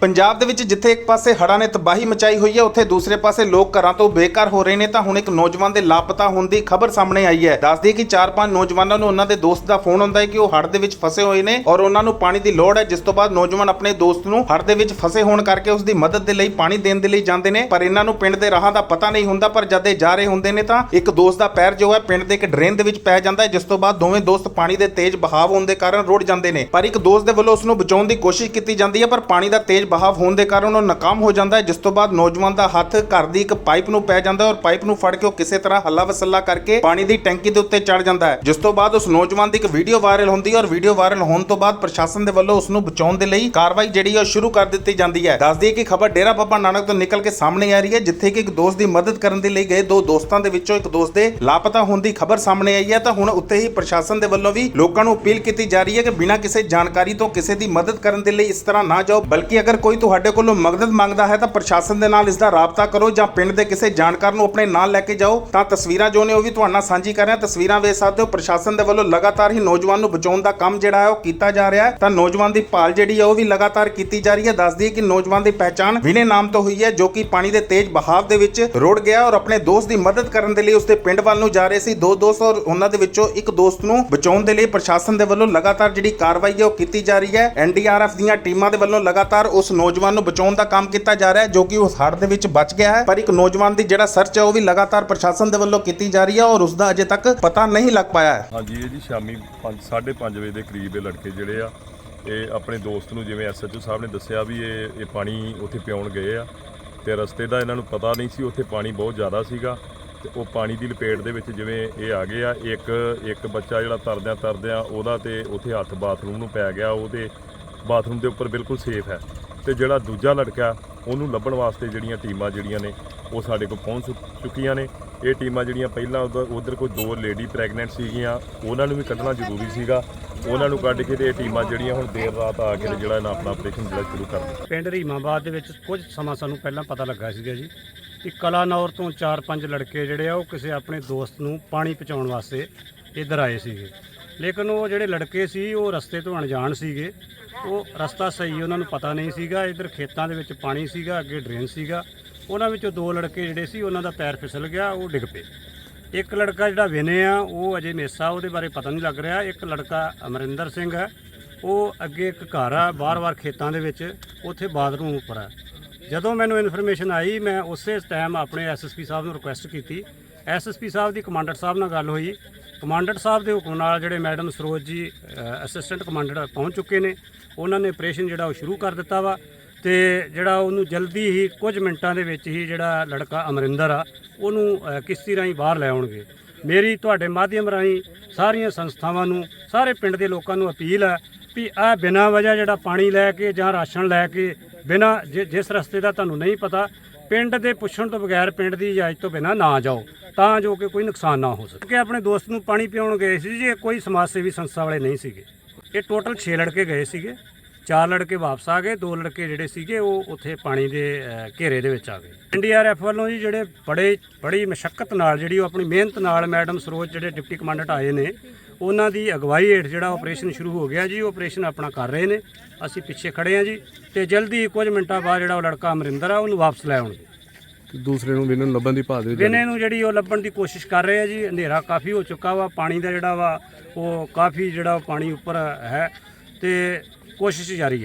ਪੰਜਾਬ ਦੇ ਵਿੱਚ ਜਿੱਥੇ ਇੱਕ ਪਾਸੇ ਹੜ੍ਹਾਂ ਨੇ ਤਬਾਹੀ ਮਚਾਈ ਹੋਈ ਹੈ, ਉੱਥੇ ਦੂਸਰੇ ਪਾਸੇ ਲੋਕ ਘਰਾਂ ਤੋਂ ਬੇਘਰ ਹੋ ਰਹੇ ਨੇ, ਤਾਂ ਹੁਣ ਇੱਕ ਨੌਜਵਾਨ ਦੇ ਲਾਪਤਾ ਹੋਣ ਦੀ ਖਬਰ ਸਾਹਮਣੇ ਆਈ ਹੈ। ਦੱਸਦੀ ਕਿ ਚਾਰ ਪੰਜ ਨੌਜਵਾਨਾਂ ਨੂੰ ਉਹਨਾਂ ਦੇ ਦੋਸਤ ਦਾ ਫੋਨ ਆਉਂਦਾ ਹੈ ਕਿ ਉਹ ਹੜ੍ਹ ਦੇ ਵਿੱਚ ਫਸੇ ਹੋਏ ਨੇ ਔਰ ਉਹਨਾਂ ਨੂੰ ਪਾਣੀ ਦੀ ਲੋੜ ਹੈ, ਜਿਸ ਤੋਂ ਬਾਅਦ ਨੌਜਵਾਨ ਆਪਣੇ ਦੋਸਤ ਨੂੰ ਹੜ੍ਹ ਦੇ ਵਿੱਚ ਫਸੇ ਹੋਣ ਕਰਕੇ ਉਸ ਦੀ ਮਦਦ ਦੇ ਲਈ ਪਾਣੀ ਦੇਣ ਦੇ ਲਈ ਜਾਂਦੇ ਨੇ, ਪਰ ਇਹਨਾਂ ਨੂੰ ਪਿੰਡ ਦੇ ਰਾਹਾਂ ਦਾ ਪਤਾ ਨਹੀਂ ਹੁੰਦਾ, ਪਰ ਜਦ ਇਹ ਜਾ ਰਹੇ ਹੁੰਦੇ ਨੇ ਤਾਂ ਇੱਕ ਦੋਸਤ ਦਾ ਪੈਰ ਜੋ ਹੈ ਪਿੰਡ ਦੇ ਇੱਕ ਡਰੇਨ ਦੇ ਵਿੱਚ ਪੈ ਜਾਂਦਾ ਹੈ, ਜਿਸ ਤੋਂ ਬਾਅਦ ਦੋਵੇਂ ਦੋਸਤ ਪਾਣੀ ਦੇ ਤੇਜ਼ ਬਹਾਵ ਹੋਣ ਦੇ ਕਾਰਨ ਰੁੜ ਜਾਂਦੇ ਨੇ। ਪਰ ਇੱਕ ਦੋਸਤ ਦੇ ਵੱਲੋਂ ਉਸ ਨੂੰ ਬਚਾਉਣ ਦੀ ਕੋਸ਼ਿਸ਼ ਕੀਤੀ ਜਾਂਦੀ ਹੈ, ਪਰ ਪਾਣੀ ਦਾ ਤੇਜ਼ ਬਹਾਵ ਹੋਣ ਦੇ ਕਾਰਨ ਉਹ ਨਾਕਾਮ ਹੋ ਜਾਂਦਾ ਹੈ, ਜਿਸ ਤੋਂ ਬਾਅਦ ਨੌਜਵਾਨ ਦਾ ਹੱਥ ਘਰ ਦੀ ਇੱਕ ਪਾਈਪ ਨੂੰ ਪੈ ਜਾਂਦਾ ਔਰ ਪਾਈਪ ਨੂੰ ਫੜ ਕੇ ਉਹ ਕਿਸੇ ਤਰ੍ਹਾਂ ਹੱਲਾ ਵਸੱਲਾ ਕਰਕੇ ਪਾਣੀ ਦੀ ਟੈਂਕੀ ਦੇ ਉੱਤੇ ਚੜ ਜਾਂਦਾ ਹੈ। ਜਿਸ ਤੋਂ ਬਾਅਦ ਉਸ ਨੌਜਵਾਨ ਦੀ ਇੱਕ ਵੀਡੀਓ ਵਾਇਰਲ ਹੁੰਦੀ ਹੈ ਔਰ ਵੀਡੀਓ ਵਾਇਰਲ ਹੋਣ ਤੋਂ ਬਾਅਦ ਪ੍ਰਸ਼ਾਸਨ ਦੇ ਵੱਲੋਂ ਉਸ ਨੂੰ ਬਚਾਉਣ ਦੇ ਲਈ ਕਾਰਵਾਈ ਜਿਹੜੀ ਉਹ ਸ਼ੁਰੂ ਕਰ ਦਿੱਤੀ ਜਾਂਦੀ ਹੈ। ਦੱਸਦੀ ਹੈ ਕਿ ਖਬਰ ਡੇਰਾ ਬਾਬਾ ਨਾਨਕ ਤੋਂ ਨਿਕਲ ਕੇ ਸਾਹਮਣੇ ਆ ਰਹੀ ਹੈ, ਜਿੱਥੇ ਕਿ ਇੱਕ ਦੋਸਤ ਦੀ ਮਦਦ ਕਰਨ ਦੇ ਲਈ ਗਏ ਦੋ ਦੋਸਤਾਂ ਦੇ ਵਿੱਚੋਂ ਇੱਕ ਦੋਸਤ ਦੇ ਲਾਪਤਾ ਹੋਣ ਦੀ ਖਬਰ ਸਾਹਮਣੇ ਆਈ ਹੈ। ਤਾਂ ਹੁਣ ਉੱਤੇ ਹੀ ਪ੍ਰਸ਼ਾਸਨ ਦੇ ਵੱਲੋਂ ਵੀ ਲੋਕਾਂ ਨੂੰ ਅਪੀਲ ਕੀਤੀ ਜਾ ਰਹੀ ਹੈ ਕਿ ਬਿਨਾਂ ਕਿਸੇ ਜਾਣਕਾਰੀ ਤੋਂ ਕਿਸੇ ਦੀ ਮਦਦ ਕਰਨ ਦੇ ਲਈ ਇਸ ਤਰ੍ਹਾਂ ਨਾ ਜਾਓ, ਬਲਕਿ ਅਗਰ ਕੋਈ ਤੁਹਾਡੇ ਕੋਲੋਂ ਮਦਦ ਮੰਗਦਾ ਹੈ ਤਾਂ ਪ੍ਰਸ਼ਾਸਨ ਦੇ ਨਾਲ ਇਸ ਦਾ ਰਾਬਤਾ ਕਰੋ ਜਾਂ ਪਿੰਡ ਦੇ ਕਿਸੇ ਜਾਣਕਾਰ ਨੂੰ ਆਪਣੇ ਨਾਲ ਲੈ ਕੇ ਜਾਓ। ਤਾਂ ਤਸਵੀਰਾਂ ਜੋ ਨੇ ਉਹ ਵੀ ਤੁਹਾਡੇ ਨਾਲ ਸਾਂਝੀ ਕਰ ਰਹੇ। ਤਸਵੀਰਾਂ ਵੇਖ ਸਕਦੇ ਹੋ, ਪ੍ਰਸ਼ਾਸਨ ਦੇ ਵੱਲੋਂ ਲਗਾਤਾਰ ਹੀ ਨੌਜਵਾਨ ਨੂੰ ਬਚਾਉਣ ਦਾ ਕੰਮ ਜਿਹੜਾ ਹੈ ਉਹ ਕੀਤਾ ਜਾ ਰਿਹਾ ਹੈ। ਤਾਂ ਨੌਜਵਾਨ ਦੀ ਭਾਲ ਜਿਹੜੀ ਹੈ ਉਹ ਵੀ ਲਗਾਤਾਰ ਕੀਤੀ ਜਾ ਰਹੀ ਹੈ। ਦੱਸਦੀ ਹੈ ਕਿ ਨੌਜਵਾਨ ਦੀ ਪਹਿਚਾਣ ਵਿਨੇ ਨਾਮ ਤੋਂ ਹੋਈ ਹੈ, ਜੋ ਕਿ ਪਾਣੀ ਦੇ ਤੇਜ਼ ਬਹਾਵ ਦੇ ਵਿੱਚ ਰੁੜ ਗਿਆ ਔਰ ਆਪਣੇ ਦੋਸਤ ਦੀ ਮਦਦ ਕਰਨ ਦੇ ਲਈ ਉਸਦੇ ਪਿੰਡ ਵੱਲ ਨੂੰ ਜਾ ਰਹੇ ਸੀ। ਦੋ ਦੋਸਤ ਔਰ ਉਹਨਾਂ ਦੇ ਵਿੱਚੋਂ ਇੱਕ ਦੋਸਤ ਨੂੰ ਬਚਾਉਣ ਦੇ ਲਈ ਪ੍ਰਸ਼ਾਸਨ ਦੇ ਵੱਲੋਂ ਲਗਾਤਾਰ ਜਿਹੜੀ ਕਾਰਵਾਈ ਹੈ ਉਹ ਕੀਤੀ ਜਾ ਰਹੀ ਹੈ। ਐਨਡੀਆਰਐਫ ਦੀਆਂ ਟੀਮਾਂ ਦੇ ਵੱਲੋਂ ਲਗਾਤਾਰ ਉਸ ਉਸ ਨੌਜਵਾਨ ਨੂੰ ਬਚਾਉਣ ਦਾ ਕੰਮ ਕੀਤਾ ਜਾ ਰਿਹਾ ਹੈ, ਜੋ ਕਿ ਉਸ ਹੜ੍ਹ ਦੇ ਵਿੱਚ ਬਚ ਗਿਆ ਹੈ। ਪਰ ਇੱਕ ਨੌਜਵਾਨ ਦੀ ਜਿਹੜਾ ਸਰਚ ਹੈ, ਉਹ ਵੀ ਲਗਾਤਾਰ ਪ੍ਰਸ਼ਾਸਨ ਦੇ ਵੱਲੋਂ ਕੀਤੀ ਜਾ ਰਹੀ ਹੈ ਔਰ ਉਸ ਦਾ ਅਜੇ ਤੱਕ ਪਤਾ ਨਹੀਂ ਲੱਗ ਪਾਇਆ ਹੈ। ਹਾਂਜੀ, ਇਹ ਜੀ ਸ਼ਾਮੀ 5:30 ਵਜੇ ਦੇ ਕਰੀਬ ਇਹ ਲੜਕੇ ਜਿਹੜੇ ਆ, ਇਹ ਆਪਣੇ ਦੋਸਤ ਨੂੰ ਜਿਵੇਂ ਐਸਐਚਓ ਸਾਹਿਬ ਨੇ ਦੱਸਿਆ ਵੀ ਇਹ ਇਹ ਪਾਣੀ ਉੱਥੇ ਪਿਉਣ ਗਏ ਆ ਤੇ ਰਸਤੇ ਦਾ ਇਹਨਾਂ ਨੂੰ ਪਤਾ ਨਹੀਂ ਸੀ, ਉੱਥੇ ਪਾਣੀ ਬਹੁਤ ਜ਼ਿਆਦਾ ਸੀਗਾ ਤੇ ਉਹ ਪਾਣੀ ਦੀ ਲਪੇਟ ਦੇ ਵਿੱਚ ਜਿਵੇਂ ਇਹ ਆ ਗਏ ਆ ਇੱਕ ਇੱਕ ਬੱਚਾ ਜਿਹੜਾ ਤਰਦਿਆਂ ਤਰਦਿਆਂ ਉਹਦਾ ਤੇ ਉੱਥੇ ਹੱਥ ਬਾਥਰੂਮ ਨੂੰ ਪੈ ਗਿਆ, ਉਹਦੇ ਬਾਥਰੂਮ ਦੇ ਉੱਪਰ ਬਿਲਕੁਲ ਸੇਫ ਹੈ। ਤੇ ਜਿਹੜਾ ਦੂਜਾ ਲੜਕਾ, ਉਹਨੂੰ ਲੱਭਣ ਵਾਸਤੇ ਜਿਹੜੀਆਂ ਟੀਮਾਂ ਜਿਹੜੀਆਂ ਨੇ, ਉਹ ਸਾਡੇ ਕੋਲ ਪਹੁੰਚ ਚੁੱਕੀਆਂ ਨੇ। ਇਹ ਟੀਮਾਂ ਜਿਹੜੀਆਂ ਪਹਿਲਾਂ ਉਧਰ ਕੋਈ ਦੋ ਲੇਡੀ ਪ੍ਰੈਗਨੈਂਟ ਸੀਗੀਆਂ, ਉਹਨਾਂ ਨੂੰ ਵੀ ਕੱਢਣਾ ਜ਼ਰੂਰੀ ਸੀਗਾ। ਉਹਨਾਂ ਨੂੰ ਕੱਢ ਕੇ ਤੇ ਇਹ ਟੀਮਾਂ ਜਿਹੜੀਆਂ ਹੁਣ ਦੇਰ ਰਾਤ ਆ ਕੇ ਜਿਹੜਾ ਇਹਨਾਂ ਆਪਣਾ ਆਪਰੇਸ਼ਨ ਜਿਹੜਾ ਸ਼ੁਰੂ ਕਰ ਦਿੱਤਾ। ਪਿੰਡ ਰੀਮਾਬਾਦ ਦੇ ਵਿੱਚ ਕੁਝ ਸਮਾਂ ਸਾਨੂੰ ਪਹਿਲਾਂ ਪਤਾ ਲੱਗਾ ਸੀਗਾ ਜੀ ਕਿ ਕਲਾਨੌਰ ਤੋਂ 4-5 ਲੜਕੇ ਜਿਹੜੇ ਆ, ਉਹ ਕਿਸੇ ਆਪਣੇ ਦੋਸਤ ਨੂੰ ਪਾਣੀ ਪਹੁੰਚਾਉਣ ਵਾਸਤੇ ਇੱਧਰ ਆਏ ਸੀਗੇ। ਲੇਕਿਨ ਉਹ ਜਿਹੜੇ ਲੜਕੇ ਸੀ, ਉਹ ਰਸਤੇ ਤੋਂ ਅਣਜਾਣ ਸੀਗੇ। ਉਹ ਰਸਤਾ ਸਹੀ ਉਹਨਾਂ ਨੂੰ ਪਤਾ ਨਹੀਂ ਸੀਗਾ। ਇੱਧਰ ਖੇਤਾਂ ਦੇ ਵਿੱਚ ਪਾਣੀ ਸੀਗਾ, ਅੱਗੇ ਡਰੇਨ ਸੀਗਾ। ਉਹਨਾਂ ਵਿੱਚੋਂ ਦੋ ਲੜਕੇ ਜਿਹੜੇ ਸੀ, ਉਹਨਾਂ ਦਾ ਪੈਰ ਫਿਸਲ ਗਿਆ, ਉਹ ਡਿੱਗ ਪਏ। ਇੱਕ ਲੜਕਾ ਜਿਹੜਾ ਵਿਨੇ ਆ, ਉਹ ਅਜੇ ਮੇਸਾ, ਉਹਦੇ ਬਾਰੇ ਪਤਾ ਨਹੀਂ ਲੱਗ ਰਿਹਾ। ਇੱਕ ਲੜਕਾ ਅਮਰਿੰਦਰ ਸਿੰਘ ਹੈ। ਉਹ ਅੱਗੇ ਇੱਕ ਘਰ ਆ ਬਾਰ-ਬਾਰ ਖੇਤਾਂ ਦੇ ਵਿੱਚ, ਉੱਥੇ ਬਾਥਰੂਮ ਉੱਪਰ ਆ। ਜਦੋਂ ਮੈਨੂੰ ਇਨਫੋਰਮੇਸ਼ਨ ਆਈ, ਮੈਂ ਉਸੇ ਟਾਈਮ ਆਪਣੇ ਐਸਐਸਪੀ ਸਾਹਿਬ ਨੂੰ ਰਿਕੁਐਸਟ ਕੀਤੀ। ਐਸਐਸਪੀ ਸਾਹਿਬ ਦੀ ਕਮਾਂਡਰ ਸਾਹਿਬ ਨਾਲ ਗੱਲ ਹੋਈ। ਕਮਾਂਡਰ ਸਾਹਿਬ ਦੇ ਹੁਕਮ ਨਾਲ ਜਿਹੜੇ ਮੈਡਮ ਸਰੋਜ ਜੀ ਅਸਿਸਟੈਂਟ ਕਮਾਂਡਰ ਪਹੁੰਚ ਚੁੱਕੇ ਨੇ। ਉਹਨਾਂ ਨੇ ਆਪਰੇਸ਼ਨ ਜਿਹੜਾ ਉਹ ਸ਼ੁਰੂ ਕਰ ਦਿੱਤਾ ਵਾ ਤੇ ਜਿਹੜਾ ਉਹਨੂੰ ਜਲਦੀ ਹੀ ਕੁਝ ਮਿੰਟਾਂ ਦੇ ਵਿੱਚ ਹੀ ਜਿਹੜਾ ਲੜਕਾ ਅਮਰਿੰਦਰ ਆ, ਉਹਨੂੰ ਕਿਸ਼ਤੀ ਰਾਹੀਂ ਬਾਹਰ ਲੈ ਆਉਣਗੇ। ਮੇਰੀ ਤੁਹਾਡੇ ਮਾਧਿਅਮ ਰਾਹੀਂ ਸਾਰੀਆਂ ਸੰਸਥਾਵਾਂ ਨੂੰ, ਸਾਰੇ ਪਿੰਡ ਦੇ ਲੋਕਾਂ ਨੂੰ ਅਪੀਲ ਆ ਵੀ ਆ ਬਿਨਾਂ ਵਜ੍ਹਾ ਜਿਹੜਾ ਪਾਣੀ ਲੈ ਕੇ ਜਾਂ ਰਾਸ਼ਨ ਲੈ ਕੇ, ਬਿਨਾਂ ਜਿ- ਜਿਸ ਰਸਤੇ ਦਾ ਤੁਹਾਨੂੰ ਨਹੀਂ ਪਤਾ, ਪਿੰਡ ਦੇ ਪੁੱਛਣ ਤੋਂ ਬਗੈਰ ਪਿੰਡ ਦੀ ਇਜਾਜ਼ਤ ਤੋਂ ਬਿਨਾਂ ਨਾ ਜਾਓ, ਤਾਂ ਜੋ ਕਿ ਕੋਈ ਨੁਕਸਾਨ ਨਾ ਹੋ ਸਕੇ। ਕਿ ਆਪਣੇ ਦੋਸਤ ਨੂੰ ਪਾਣੀ ਪਿਉਣ ਗਏ ਸੀ ਜੀ ਕੋਈ ਸਮਾਜ ਸੇਵੀ ਸੰਸਥਾ ਵਾਲੇ ਨਹੀਂ ਸੀਗੇ। ਇਹ ਟੋਟਲ 6 ਲੜਕੇ ਗਏ ਸੀਗੇ। ਚਾਰ ਲੜਕੇ ਵਾਪਸ ਆ ਗਏ, ਦੋ ਲੜਕੇ ਜਿਹੜੇ ਸੀਗੇ, ਉਹ ਉੱਥੇ ਪਾਣੀ ਦੇ ਘੇਰੇ ਦੇ ਵਿੱਚ ਆ ਗਏ। ਐਨਡੀਆਰਐਫ ਵੱਲੋਂ ਜੀ ਜਿਹੜੇ ਬੜੇ, ਬੜੀ ਮਸ਼ੱਕਤ ਨਾਲ ਜਿਹੜੀ ਉਹ ਆਪਣੀ ਮਿਹਨਤ ਨਾਲ ਮੈਡਮ ਸਰੋਜ ਜਿਹੜੇ ਡਿਪਟੀ ਕਮਾਂਡੈਂਟ ਆਏ ਨੇ, ਉਹਨਾਂ ਦੀ ਅਗਵਾਈ ਹੇਠ ਜਿਹੜਾ ਆਪਰੇਸ਼ਨ ਸ਼ੁਰੂ ਹੋ ਗਿਆ ਜੀ, ਉਹ ਆਪਰੇਸ਼ਨ ਆਪਣਾ ਕਰ ਰਹੇ ਨੇ। ਅਸੀਂ ਪਿੱਛੇ ਖੜੇ ਹਾਂ ਜੀ ਤੇ ਜਲਦੀ ਕੁਝ ਮਿੰਟਾਂ ਬਾਅਦ ਜਿਹੜਾ ਉਹ ਲੜਕਾ ਅਮਰਿੰਦਰ ਆ, ਉਹਨੂੰ ਵਾਪਸ ਲੈ ਆਉਣਗੇ। ਤੇ ਦੂਸਰੇ ਨੂੰ ਵੀ ਨੂੰ ਲੱਭਣ ਦੀ ਭਾਲ ਦੇ ਵਿੱਚ ਵਿਨੇ ਨੂੰ ਜਿਹੜੀ ਉਹ ਲੱਭਣ ਦੀ ਕੋਸ਼ਿਸ਼ ਕਰ ਰਹੇ ਆ ਜੀ, ਹਨੇਰਾ ਕਾਫੀ ਹੋ ਚੁੱਕਾ ਵਾ, ਪਾਣੀ ਦਾ ਜਿਹੜਾ ਵਾ, ਉਹ ਕਾਫੀ ਜਿਹੜਾ ਪਾਣੀ ਉੱਪਰ ਹੈ ਤੇ ਕੋਸ਼ਿਸ਼ ਜਾਰੀ ਹੈ।